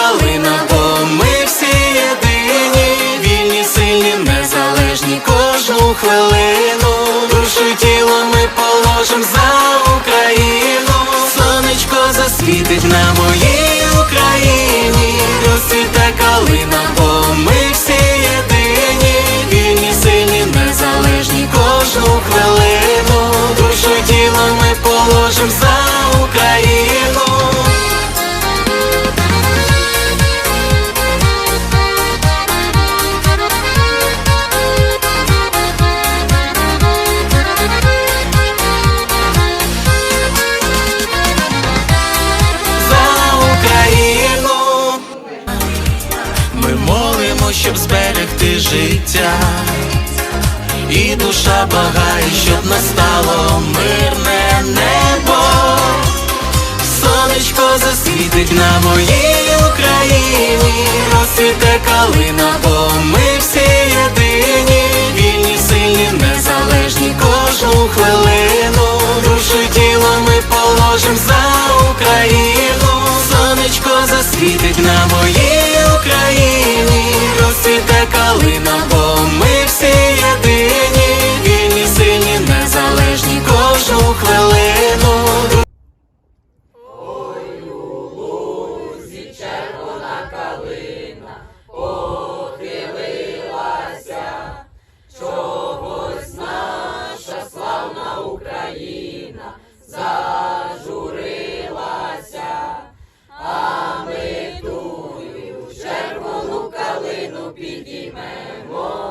калина, бо ми всі єдині, вільні, сильні, незалежні кожну хвилину. Душу тіло ми положим зберегти життя. І душа благає, щоб настало мирне небо. Сонечко засвітить на моїй Україні, розцвіте калина, бо ми всі єдині, вільні, сильні, незалежні кожну хвилину. Душу тіло ми положим за Україну. Сонечко засвітить на моїй кожну